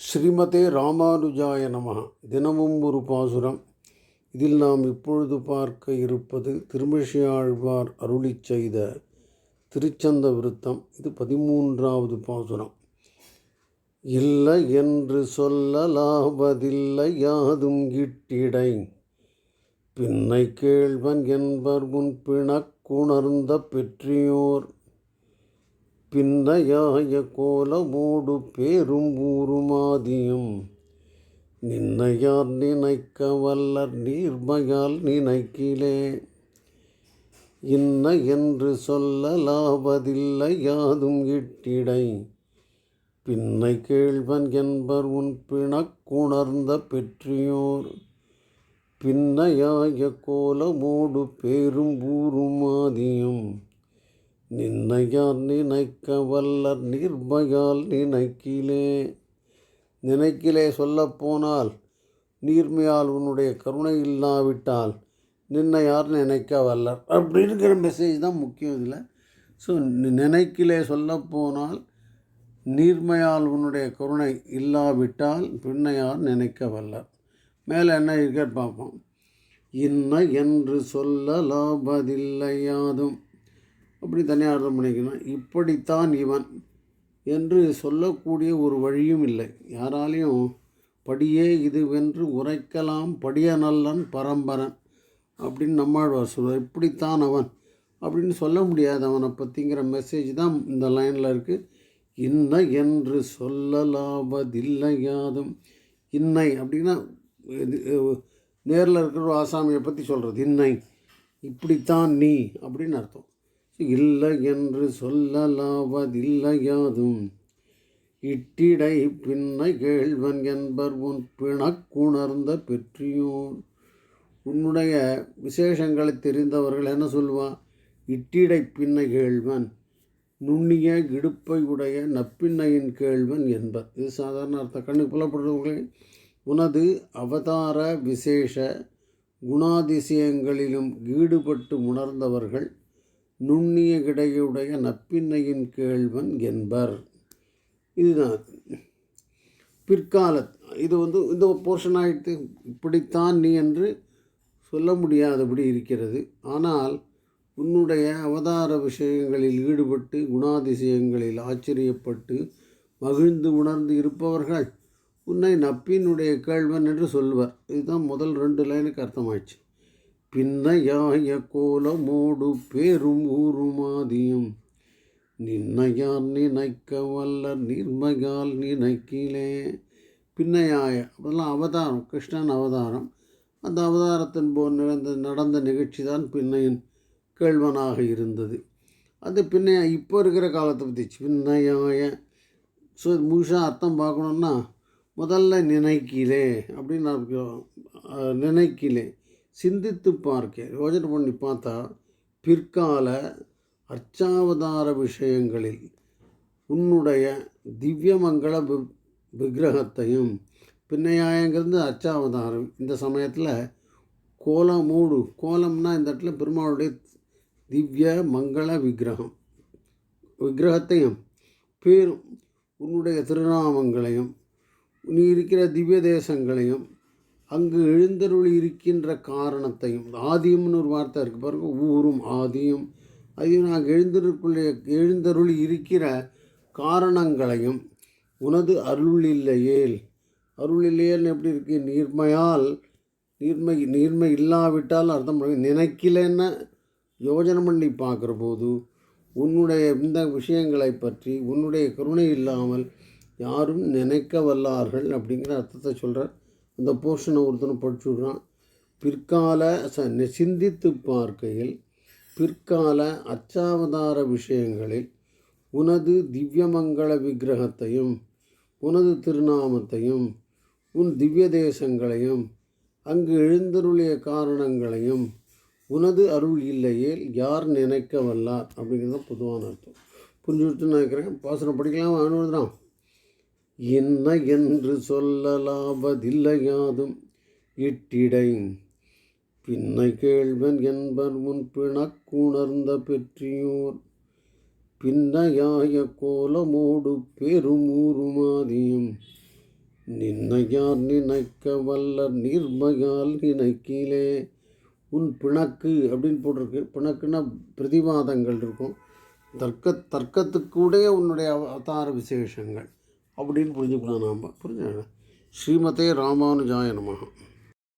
ஸ்ரீமதே ராமானுஜாய நம தினமும் ஒரு பாசுரம். இதில் நாம் இப்பொழுது பார்க்க இருப்பது திருமிஷியாழ்வார் அருளிச் செய்த திருச்சந்த விருத்தம் இது பதிமூன்றாவது பாசுரம். இல்லை என்று சொல்லலாவதில்லை யாதும் கிட்டிடை. பின்னை கேள்வன் என்பர் முன் பிணக்குணர்ந்த பெற்றியோர். பின்னையாய கோலமோடு பேரும் ஊருமாதியும். நின்னையார் நினைக்க வல்லர் நீர்மையால் நினைக்கிலே. இன்ன என்று சொல்லலாவதில்லை யாதும் இட்டிடை. பின்னை கேள்வன் என்பர் உன் பிணக்குணர்ந்த பெற்றியோர். பின்னையாய கோலமோடு பேரும் ஊருமாதியும். நின்னையார் நினைக்க வல்லர் நீர்மையால் நினைக்கிலே. நினைக்கிலே சொல்லப்போனால் நீர்மையால் உன்னுடைய கருணை இல்லாவிட்டால் நின்னையார் நினைக்க வல்லர். அப்படிங்கிற மெசேஜ் தான் முக்கியம் இதில். ஸோ நினைக்கிலே சொல்லப்போனால் நீர்மையால் உன்னுடைய கருணை இல்லாவிட்டால் பின்னையார் நினைக்க வல்லர். மேலே என்ன இருக்க பார்ப்போம் இன்ன என்று சொல்லலாபதில்லையாதும் அப்படி தனியாக அர்த்தம் பண்ணிக்கணும். இப்படித்தான் இவன் என்று சொல்லக்கூடிய ஒரு வழியும் இல்லை. யாராலையும் படியே இதுவென்று உரைக்கலாம். படிய நல்லன் பரம்பரன் அப்படின்னு நம்மாழ்வார் சொல்வார் இப்படித்தான் அவன் அப்படின்னு சொல்ல முடியாது. அவனை பற்றிங்கிற மெசேஜ் தான் இந்த லைனில் இருக்குது இன்ன என்று சொல்லலாவதில்லையாதும். இன்னை அப்படின்னா நேரில் இருக்கிற ஒரு ஆசாமியை பற்றி சொல்கிறது இன்னை. இப்படித்தான் நீ அப்படின்னு அர்த்தம். இல்லை என்று சொல்லலாவதில்லையாதும். இட்டிடை பின்னை கேள்வன் என்பர் உன் பிணக்குணர்ந்த பெற்றியோன். உன்னுடைய விசேஷங்களை தெரிந்தவர்கள் என்ன சொல்லுவான் இட்டிடை பின்னை கேள்வன் நுண்ணிய இடுப்பை உடைய நப்பின்னையின் கேள்வன் என்பர். இது சாதாரண அர்த்தம். கண்ணு புலப்படுறவங்களே உனது அவதார விசேஷ குணாதிசயங்களிலும் ஈடுபட்டு உணர்ந்தவர்கள் நுண்ணிய கிடையுடைய நப்பின்னையின் கேள்வன் என்பர். இதுதான். பிற்கால இது வந்து இந்த போர்ஷன் ஆகிட்டு இப்படித்தான் நீ என்று சொல்ல முடியாதபடி இருக்கிறது. ஆனால் உன்னுடைய அவதார விஷயங்களில் ஈடுபட்டு குணாதிசயங்களில் ஆச்சரியப்பட்டு மகிழ்ந்து உணர்ந்து இருப்பவர்கள் உன்னை நப்பினுடைய கேள்வன் என்று சொல்வர். இதுதான் முதல் ரெண்டு லைனுக்கு அர்த்தமாயிடுச்சு. பின்னையாய கோலமோடு பேரும் ஊருமாதியும். நின்னையார் நினைக்க வல்ல நிர்மையால் நினைக்கிலே. பின்னையாய அதெல்லாம் அவதாரம் கிருஷ்ணன் அவதாரம். அந்த அவதாரத்தின் போல் நடந்த நடந்த நிகழ்ச்சி தான் பின்னையின் கேள்வனாக இருந்தது. அது பின்னைய இப்போ இருக்கிற காலத்தை பற்றி பின்னையாய. ஸோ முழுசாக அர்த்தம் பார்க்கணுன்னா முதல்ல நினைக்கிலே அப்படின்னு நினைக்கிலே. சிந்தித்து பார்க்க யோஜனை பண்ணி பார்த்தா பிற்கால அர்ச்சாவதார விஷயங்களில் உன்னுடைய திவ்யமங்கள வி விக்கிரகத்தையும் பின்னையாயங்கிறது அர்ச்சாவதாரம் இந்த சமயத்தில் கோலமூடு கோலம்னா இந்த இடத்துல பெருமாளுடைய திவ்ய மங்கள விக்கிரகம் விக்கிரகத்தையும் பேரும் உன்னுடைய திருநாமங்களையும் நீ இருக்கிற திவ்ய தேசங்களையும் அங்கு எழுந்தருள் இருக்கின்ற காரணத்தையும் ஆதியம்னு ஒரு வார்த்தை இருக்குது பாருங்கள் ஊரும் ஆதியும். அதையும் நாங்கள் எழுந்தருக்குள்ளே எழுந்தருள் இருக்கிற காரணங்களையும் உனது அருள் இல்லையேல் அருள் இல்லையேல் எப்படி இருக்கு? நீர்மையால் நீர்மை நீர்மை இல்லாவிட்டால் அர்த்தம் நினைக்கலன்னு யோஜனை பண்ணி பார்க்குற போது உன்னுடைய இந்த விஷயங்களை பற்றி உன்னுடைய கருணை இல்லாமல் யாரும் நினைக்க வல்லார்கள் அப்படிங்கிற அர்த்தத்தை சொல்கிறார் அந்த போர்ஷனை ஒருத்தனை படிச்சு விடுறான். பிற்கால ச சிந்தித்து பார்க்கையில் பிற்கால அச்சாவதார விஷயங்களில் உனது திவ்யமங்கள விக்கிரகத்தையும் உனது திருநாமத்தையும் உன் திவ்ய தேசங்களையும் அங்கு எழுந்தருளிய காரணங்களையும் உனது அருள் இல்லையேல் யார் நினைக்க வல்லார் அப்படிங்கிறது பொதுவான அர்த்தம். புரிஞ்சுட்டு நினைக்கிறேன் பாசனம் படிக்கலாம் அனுபவம் என்ன என்று சொல்லலாவதில்லையாதும். இட்டிடை. பின்னை கேள்வன் என்பர் முன் பிணக்குணர்ந்த பெற்றியோர். பின்னையாய கோலமோடு பெருமூருமாதியம் நின்னையார் நினைக்க வல்லர் நிர்மையால் நினைக்கிலே உன் பிணக்கு அப்படின்னு போட்டிருக்கு. பிணக்குன்னா பிரதிவாதங்கள் இருக்கும். தர்க்க தர்க்கத்துக்கூடே உன்னுடைய அவதார விசேஷங்கள். அப்படின்னு புரிஞ்சுக்கலாம் நாம். புரிஞ்சு ஸ்ரீமதே ராமானுஜாய நமகம்